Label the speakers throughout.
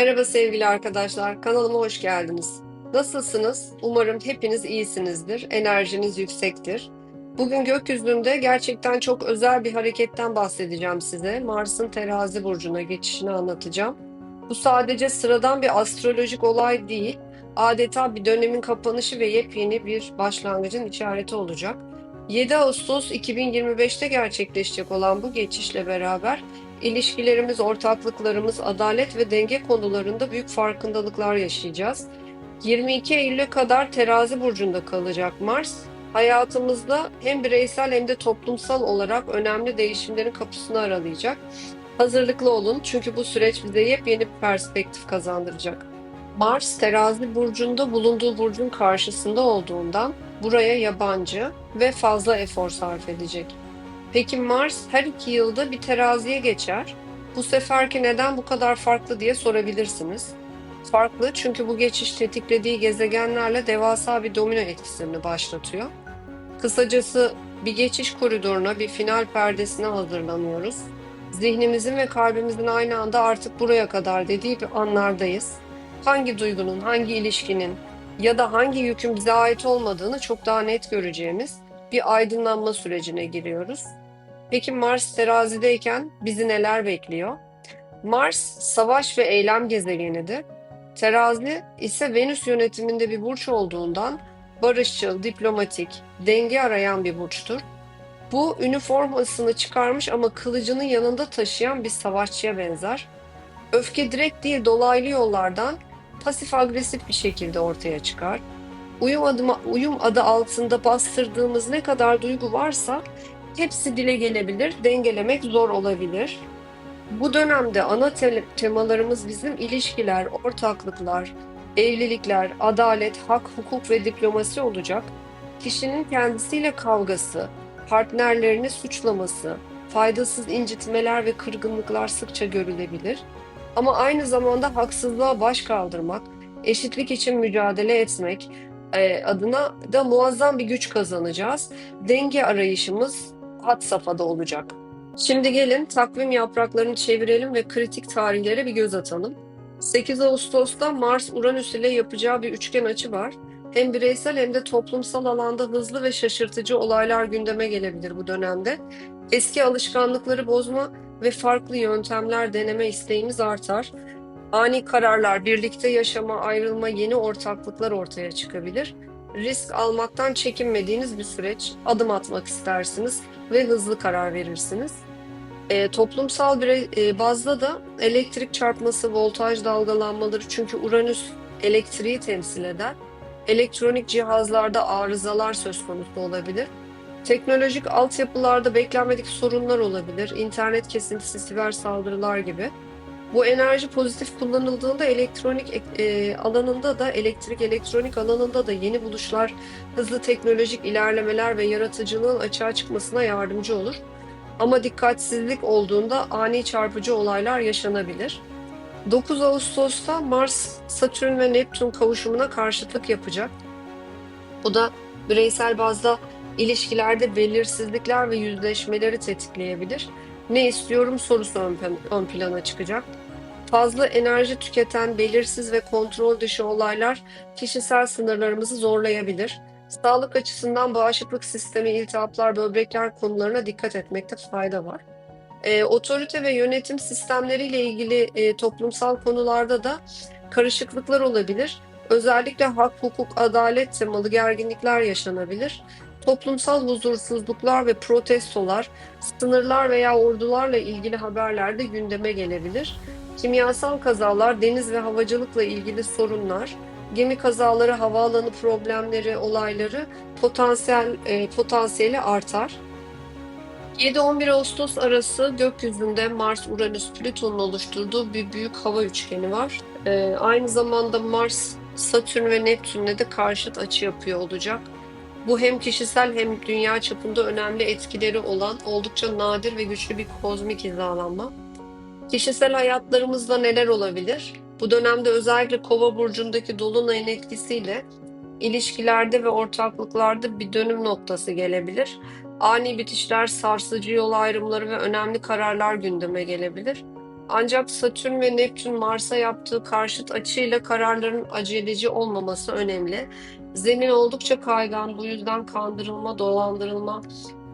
Speaker 1: Merhaba sevgili arkadaşlar, kanalıma hoş geldiniz. Nasılsınız? Umarım hepiniz iyisinizdir, enerjiniz yüksektir. Bugün gökyüzünde gerçekten çok özel bir hareketten bahsedeceğim size. Mars'ın terazi burcuna geçişini anlatacağım. Bu sadece sıradan bir astrolojik olay değil, adeta bir dönemin kapanışı ve yepyeni bir başlangıcın işareti olacak. 7 Ağustos 2025'te gerçekleşecek olan bu geçişle beraber İlişkilerimiz, ortaklıklarımız, adalet ve denge konularında büyük farkındalıklar yaşayacağız. 22 Eylül'e kadar Terazi burcunda kalacak Mars. Hayatımızda hem bireysel hem de toplumsal olarak önemli değişimlerin kapısını aralayacak. Hazırlıklı olun çünkü bu süreç bize yepyeni bir perspektif kazandıracak. Mars Terazi burcunda bulunduğu burcun karşısında olduğundan buraya yabancı ve fazla efor sarf edecek. Peki Mars her iki yılda bir teraziye geçer. Bu seferki neden bu kadar farklı diye sorabilirsiniz. Farklı çünkü bu geçiş tetiklediği gezegenlerle devasa bir domino etkisini başlatıyor. Kısacası bir geçiş koridoruna, bir final perdesine hazırlanıyoruz. Zihnimizin ve kalbimizin aynı anda artık buraya kadar dediği bir anlardayız. Hangi duygunun, hangi ilişkinin ya da hangi yükün bize ait olmadığını çok daha net göreceğimiz bir aydınlanma sürecine giriyoruz. Peki Mars terazideyken bizi neler bekliyor? Mars savaş ve eylem gezegenidir. Terazi ise Venüs yönetiminde bir burç olduğundan barışçıl, diplomatik, denge arayan bir burçtur. Bu üniformasını çıkarmış ama kılıcını yanında taşıyan bir savaşçıya benzer. Öfke direkt değil dolaylı yollardan pasif agresif bir şekilde ortaya çıkar. Uyum, adıma, uyum adı altında bastırdığımız ne kadar duygu varsa hepsi dile gelebilir, dengelemek zor olabilir. Bu dönemde ana te- temalarımız bizim ilişkiler, ortaklıklar, evlilikler, adalet, hak, hukuk ve diplomasi olacak. Kişinin kendisiyle kavgası, partnerlerini suçlaması, faydasız incitmeler ve kırgınlıklar sıkça görülebilir. Ama aynı zamanda haksızlığa baş kaldırmak, eşitlik için mücadele etmek e, adına da muazzam bir güç kazanacağız. Denge arayışımız had safhada olacak. Şimdi gelin takvim yapraklarını çevirelim ve kritik tarihlere bir göz atalım. 8 Ağustos'ta Mars-Uranüs ile yapacağı bir üçgen açı var. Hem bireysel hem de toplumsal alanda hızlı ve şaşırtıcı olaylar gündeme gelebilir bu dönemde. Eski alışkanlıkları bozma ve farklı yöntemler deneme isteğimiz artar. Ani kararlar, birlikte yaşama, ayrılma, yeni ortaklıklar ortaya çıkabilir. Risk almaktan çekinmediğiniz bir süreç, adım atmak istersiniz ve hızlı karar verirsiniz. E, toplumsal bir e, bazda da elektrik çarpması, voltaj dalgalanmaları çünkü Uranüs elektriği temsil eder. Elektronik cihazlarda arızalar söz konusu olabilir. Teknolojik altyapılarda beklenmedik sorunlar olabilir. İnternet kesintisi, siber saldırılar gibi. Bu enerji pozitif kullanıldığında elektronik e, alanında da elektrik elektronik alanında da yeni buluşlar, hızlı teknolojik ilerlemeler ve yaratıcılığın açığa çıkmasına yardımcı olur. Ama dikkatsizlik olduğunda ani çarpıcı olaylar yaşanabilir. 9 Ağustos'ta Mars, Satürn ve Neptün kavuşumuna karşıtlık yapacak. Bu da bireysel bazda ilişkilerde belirsizlikler ve yüzleşmeleri tetikleyebilir. Ne istiyorum sorusu ön, plana çıkacak. Fazla enerji tüketen, belirsiz ve kontrol dışı olaylar kişisel sınırlarımızı zorlayabilir. Sağlık açısından bağışıklık sistemi, iltihaplar, böbrekler konularına dikkat etmekte fayda var. E, otorite ve yönetim sistemleriyle ilgili e, toplumsal konularda da karışıklıklar olabilir. Özellikle hak, hukuk, adalet temalı gerginlikler yaşanabilir. Toplumsal huzursuzluklar ve protestolar, sınırlar veya ordularla ilgili haberler de gündeme gelebilir. Kimyasal kazalar, deniz ve havacılıkla ilgili sorunlar, gemi kazaları, havaalanı problemleri, olayları potansiyel e, potansiyeli artar. 7-11 Ağustos arası gökyüzünde Mars, Uranüs, Plüton'un oluşturduğu bir büyük hava üçgeni var. E, aynı zamanda Mars, Satürn ve Neptün'le de karşıt açı yapıyor olacak. Bu hem kişisel hem dünya çapında önemli etkileri olan oldukça nadir ve güçlü bir kozmik hizalanma. Kişisel hayatlarımızda neler olabilir? Bu dönemde özellikle Kova burcundaki dolunayın etkisiyle ilişkilerde ve ortaklıklarda bir dönüm noktası gelebilir. Ani bitişler, sarsıcı yol ayrımları ve önemli kararlar gündeme gelebilir. Ancak Satürn ve Neptün Mars'a yaptığı karşıt açıyla kararların aceleci olmaması önemli. Zemin oldukça kaygan, bu yüzden kandırılma, dolandırılma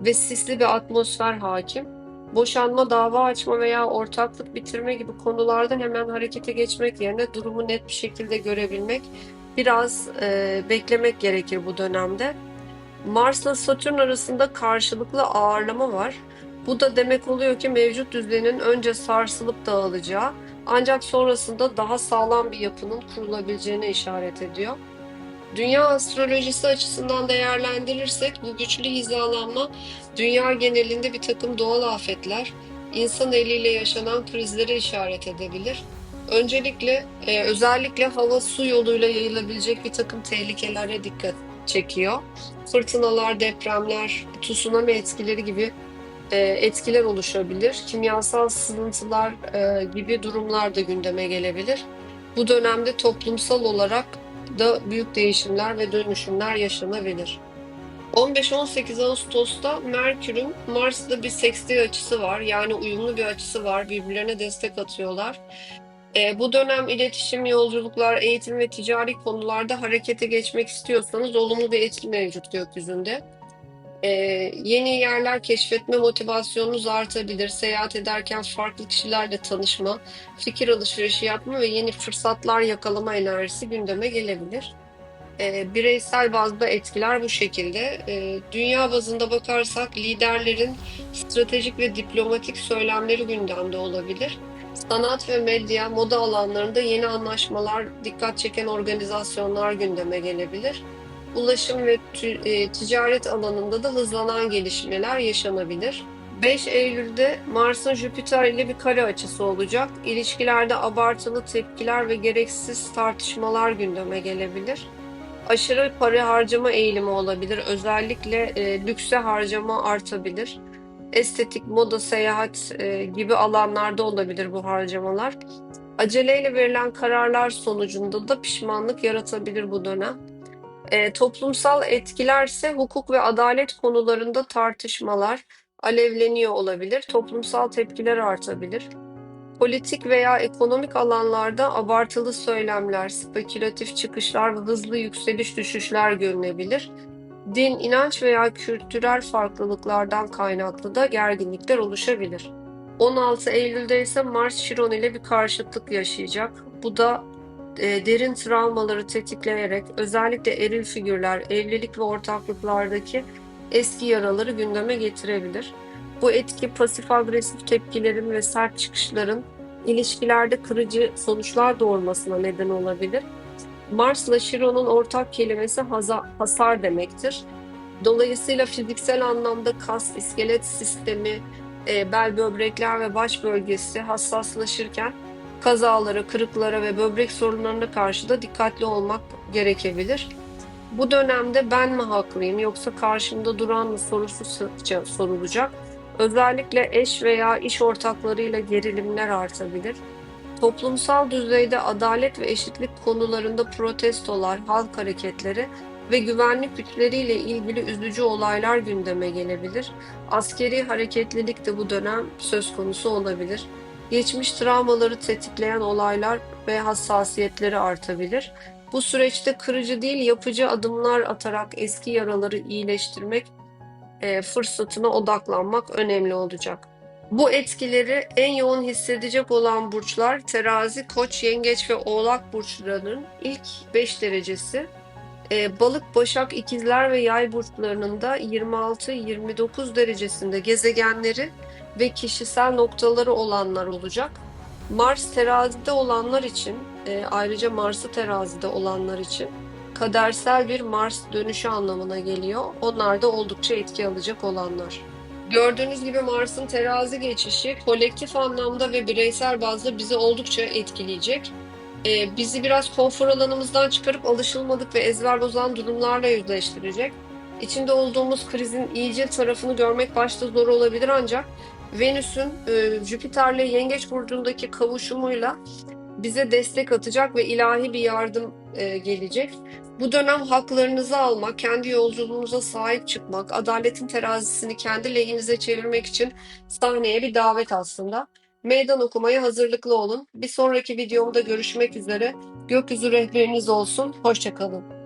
Speaker 1: ve sisli bir atmosfer hakim. Boşanma, dava açma veya ortaklık bitirme gibi konularda hemen harekete geçmek yerine durumu net bir şekilde görebilmek, biraz e, beklemek gerekir bu dönemde. Mars'la Satürn arasında karşılıklı ağırlama var. Bu da demek oluyor ki mevcut düzenin önce sarsılıp dağılacağı ancak sonrasında daha sağlam bir yapının kurulabileceğine işaret ediyor. Dünya astrolojisi açısından değerlendirirsek bu güçlü hizalanma dünya genelinde bir takım doğal afetler, insan eliyle yaşanan krizlere işaret edebilir. Öncelikle e, özellikle hava su yoluyla yayılabilecek bir takım tehlikelere dikkat çekiyor. Fırtınalar, depremler, tsunami etkileri gibi e, etkiler oluşabilir. Kimyasal sızıntılar e, gibi durumlar da gündeme gelebilir. Bu dönemde toplumsal olarak da büyük değişimler ve dönüşümler yaşanabilir. 15-18 Ağustos'ta Merkür'ün Mars'ta bir sekstil açısı var. Yani uyumlu bir açısı var. Birbirlerine destek atıyorlar. E, bu dönem iletişim, yolculuklar, eğitim ve ticari konularda harekete geçmek istiyorsanız olumlu bir etki mevcut gökyüzünde. E, yeni yerler keşfetme motivasyonunuz artabilir. Seyahat ederken farklı kişilerle tanışma, fikir alışverişi yapma ve yeni fırsatlar yakalama enerjisi gündeme gelebilir. E, bireysel bazda etkiler bu şekilde. E, dünya bazında bakarsak liderlerin stratejik ve diplomatik söylemleri gündemde olabilir. Sanat ve medya, moda alanlarında yeni anlaşmalar, dikkat çeken organizasyonlar gündeme gelebilir. Ulaşım ve e, ticaret alanında da hızlanan gelişmeler yaşanabilir. 5 Eylül'de Mars'ın Jüpiter ile bir kare açısı olacak. İlişkilerde abartılı tepkiler ve gereksiz tartışmalar gündeme gelebilir. Aşırı para harcama eğilimi olabilir. Özellikle e, lükse harcama artabilir. Estetik, moda, seyahat e, gibi alanlarda olabilir bu harcamalar. Aceleyle verilen kararlar sonucunda da pişmanlık yaratabilir bu dönem. E, toplumsal etkilerse hukuk ve adalet konularında tartışmalar alevleniyor olabilir. Toplumsal tepkiler artabilir. Politik veya ekonomik alanlarda abartılı söylemler, spekülatif çıkışlar ve hızlı yükseliş düşüşler görünebilir. Din, inanç veya kültürel farklılıklardan kaynaklı da gerginlikler oluşabilir. 16 Eylül'de ise Mars Şiron ile bir karşıtlık yaşayacak. Bu da derin travmaları tetikleyerek özellikle eril figürler, evlilik ve ortaklıklardaki eski yaraları gündeme getirebilir. Bu etki pasif agresif tepkilerin ve sert çıkışların ilişkilerde kırıcı sonuçlar doğurmasına neden olabilir. Mars ile Şiron'un ortak kelimesi hasar demektir. Dolayısıyla fiziksel anlamda kas, iskelet sistemi, e, bel, böbrekler ve baş bölgesi hassaslaşırken kazalara, kırıklara ve böbrek sorunlarına karşı da dikkatli olmak gerekebilir. Bu dönemde ben mi haklıyım yoksa karşımda duran mı sorusu sıkça sorulacak. Özellikle eş veya iş ortaklarıyla gerilimler artabilir. Toplumsal düzeyde adalet ve eşitlik konularında protestolar, halk hareketleri ve güvenlik güçleriyle ilgili üzücü olaylar gündeme gelebilir. Askeri hareketlilik de bu dönem söz konusu olabilir. Geçmiş travmaları tetikleyen olaylar ve hassasiyetleri artabilir. Bu süreçte kırıcı değil yapıcı adımlar atarak eski yaraları iyileştirmek e, fırsatına odaklanmak önemli olacak. Bu etkileri en yoğun hissedecek olan burçlar terazi, koç, yengeç ve oğlak burçlarının ilk 5 derecesi. E, balık, başak, ikizler ve yay burçlarının da 26-29 derecesinde gezegenleri ve kişisel noktaları olanlar olacak. Mars terazide olanlar için, e, ayrıca Mars'ı terazide olanlar için kadersel bir Mars dönüşü anlamına geliyor. Onlar da oldukça etki alacak olanlar. Gördüğünüz gibi Mars'ın terazi geçişi kolektif anlamda ve bireysel bazda bizi oldukça etkileyecek. Ee, bizi biraz konfor alanımızdan çıkarıp alışılmadık ve ezber bozan durumlarla yüzleştirecek. İçinde olduğumuz krizin iyice tarafını görmek başta zor olabilir ancak Venüs'ün e, Jüpiter'le Yengeç burcundaki kavuşumuyla bize destek atacak ve ilahi bir yardım e, gelecek. Bu dönem haklarınızı almak, kendi yolculuğunuza sahip çıkmak, adaletin terazisini kendi lehinize çevirmek için sahneye bir davet aslında. Meydan okumaya hazırlıklı olun. Bir sonraki videomda görüşmek üzere. Gökyüzü rehberiniz olsun. Hoşçakalın.